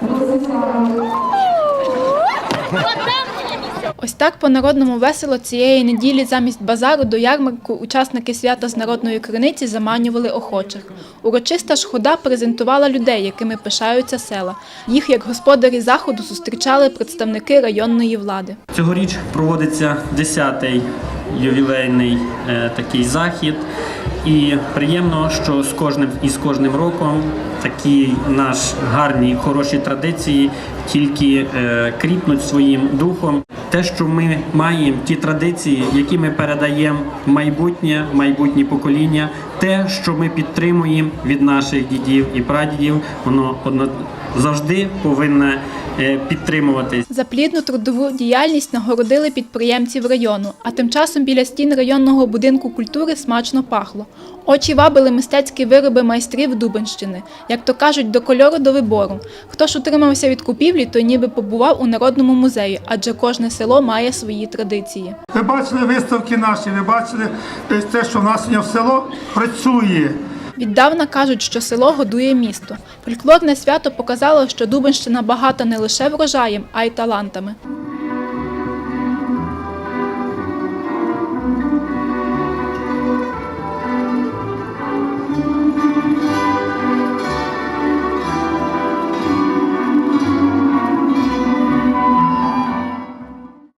Você sabe. Ось так по-народному весело цієї неділі замість базару до ярмарку учасники свята з народної криниці заманювали охочих. Урочиста ж хода презентувала людей, якими пишаються села. Їх як господарі заходу зустрічали представники районної влади. Цьогоріч проводиться 10-й ювілейний е, такий захід. І приємно, що з кожним і з кожним роком такі наш гарні, хороші традиції тільки е, кріпнуть своїм духом. Те, що ми маємо, ті традиції, які ми передаємо в майбутнє, майбутні покоління, те, що ми підтримуємо від наших дідів і прадідів, воно одно завжди повинне е, підтримуватись. За плідну трудову діяльність нагородили підприємців району, а тим часом біля стін районного будинку культури смачно пахло. Очі вабили мистецькі вироби майстрів Дубенщини, як то кажуть, до кольору до вибору. Хто ж утримався від купівлі, той ніби побував у народному музеї, адже кожне село має свої традиції. Ви бачили виставки наші, ви бачили е, те, що в нас сьогодні в село працює. Віддавна кажуть, що село годує місто. Фольклорне свято показало, що Дубенщина багата не лише врожаєм, а й талантами.